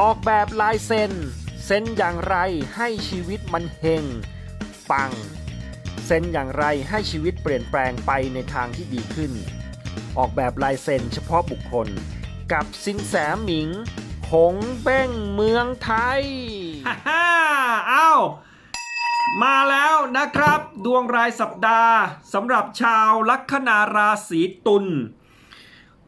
ออกแบบลายเซ็นเซ็นอย่างไรให้ชีวิตมันเฮงปัง เซ็นอย่างไรให้ชีวิตเปลี่ยนแปลงไปในทางที่ดีขึ้น ออกแบบลายเซ็นเฉพาะบุคคล กับสินแสหมิงคงเบ้งเมืองไทยฮ่าฮ่าอ้าวมาแล้วนะครับ ดวงรายสัปดาห์สำหรับชาวลัคนาราศีตุล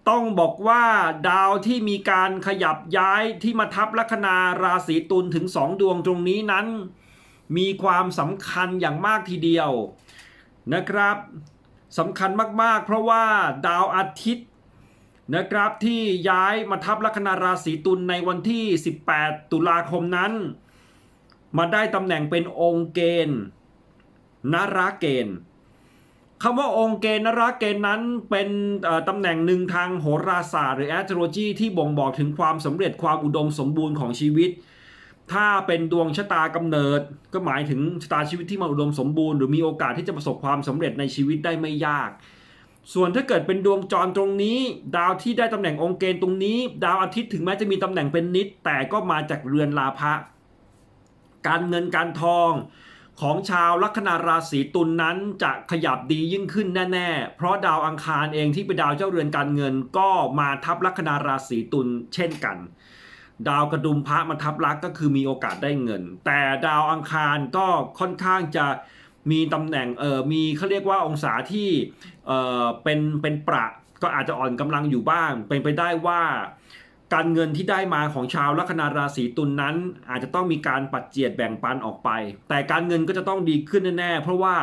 ต้องบอกว่าดาวที่มีการขยับย้ายที่มาทับลัคนาราศีตุลถึงสองดวงตรงนี้นั้น มีความสำคัญอย่างมากทีเดียวนะครับสำคัญมากๆ เพราะว่าดาวอาทิตย์นะครับที่ย้ายมาทับลัคนาราศีตุลในวันที่ 18 ตุลาคมนั้น มาได้ตำแหน่งเป็นองค์เกณฑ์นราเกณฑ์ คำว่าองค์เกณฑ์นราเกณฑ์นั้นเป็นตำแหน่งหนึ่งทางโหราศาสตร์หรือ astrology ที่บ่งบอกถึงความสำเร็จความอุดมสมบูรณ์ของชีวิต ถ้าเป็นดวงชะตากำเนิด ก็หมายถึงชะตาชีวิตที่มันอุดมสมบูรณ์หรือมีโอกาสที่จะประสบความสำเร็จในชีวิตได้ไม่ยาก ส่วนถ้าเกิดเป็นดวงจรตรงนี้ ดาวที่ได้ตำแหน่งองค์เกณฑ์ตรงนี้ ดาวอาทิตย์ถึงแม้จะมีตำแหน่งเป็นนิด แต่ก็มาจากเรือนลาภะการเงินการทอง ของชาวลัคนาราศีตุลนนั้นจะขยับดียิ่งขึ้นแน่ ๆ เพราะดาวอังคารเองที่เป็นดาวเจ้าเรือนการเงิน ก็มาทับลัคนาราศีตุลเช่นกัน ดาวกระดุมพระมาทับลักก็คือมีโอกาสได้เงิน แต่ดาวอังคารก็ค่อนข้างจะมีตำแหน่งเออมีเขาเรียกว่าองศาที่เออเป็นเป็นประก็อาจจะอ่อนกำลังอยู่บ้าง เป็นไปได้ว่า การเงินที่ได้มาของชาวลัคนาราศีตุลนนั้น อาจจะต้องมีการปัดเจียดแบ่งปันออกไป แต่การเงินก็จะต้องดีขึ้นแน่ๆ เพราะว่า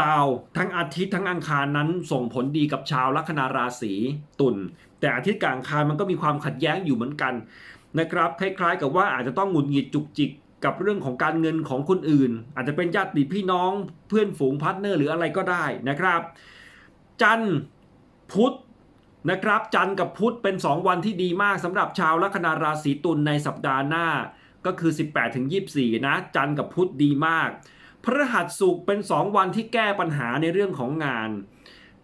ดาวทั้งอาทิตย์ทั้งอังคารนั้นส่งผลดีกับชาวลัคนาราศีตุลแต่อาทิตย์กับอังคารมันก็มีความขัดแย้งอยู่เหมือนกันนะครับคล้ายๆ กับว่าอาจจะต้องหงุดหงิดจุกจิกกับเรื่องของการเงินของคนอื่น อาจจะเป็นญาติพี่น้องเพื่อนฝูงพาร์ทเนอร์หรืออะไรก็ได้นะครับ จันทร์พุธ นะครับ จันทร์กับพุธเป็น 2 วันที่ดีมากสำหรับชาวลัคนาราศีตุลในสัปดาห์หน้า ก็คือ 18ถึง24 นะ จันทร์กับพุธดีมากพฤหัสศุกร์เป็น 2 วันที่แก้ปัญหาในเรื่องของงาน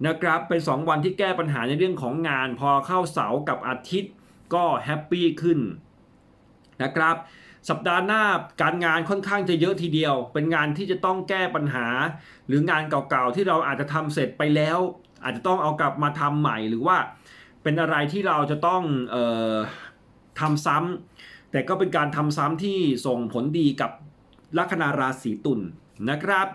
นะครับ เป็น 2 วันที่แก้ปัญหาในเรื่องของงาน พอเข้าเสาร์กับอาทิตย์ก็แฮปปี้ขึ้นนะครับสัปดาห์หน้าการงานค่อนข้างจะเยอะทีเดียว เป็นงานที่จะต้องแก้ปัญหา หรืองานเก่าๆที่เราอาจจะทำเสร็จไปแล้ว อาจจะต้องเอากลับมาทำใหม่หรือว่าเป็นอะไรที่เราจะต้องออทำซ้ำแต่ก็เป็นการทำซ้ำที่ส่งผลดีกับลัคนาราศีตุลนะครับ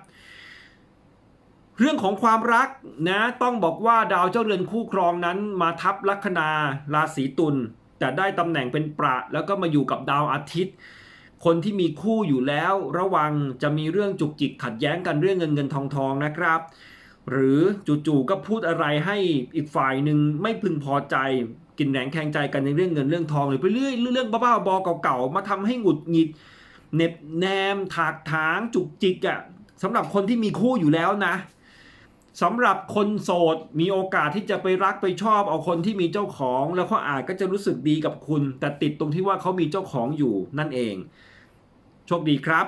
เรื่องของความรักนะต้องบอกว่าดาวเจ้าเรือนคู่ครองนั้นมาทับลัคนาราศีตุลแต่ได้ตำแหน่งเป็นประแล้วก็มาอยู่กับดาวอาทิตย์ คนที่มีคู่อยู่แล้วระวังจะมีเรื่องจุกจิกขัดแย้งกันเรื่องเงินเงินทองทองนะครับ หรือจู่ๆก็พูดอะไรให้อีกฝ่ายหนึ่งไม่พึงพอใจกินแหนงแข่งใจกันในเรื่องเงินเรื่องทองหรือไปเรื่อยเรื่องบ้าๆบอเก่าๆมาทำให้หงุดหงิดเน็บแนมถากถางจุกจิกอะ่ะสำหรับคนที่มีคู่อยู่แล้วนะสำหรับคนโสดมีโอกาสที่จะไปรักไปชอบเอาคนที่มีเจ้าของ แล้วเขาอาจก็จะรู้สึกดีกับคุณ แต่ติดตรงที่ว่าเขามีเจ้าของอยู่นั่นเอง โชคดีครับ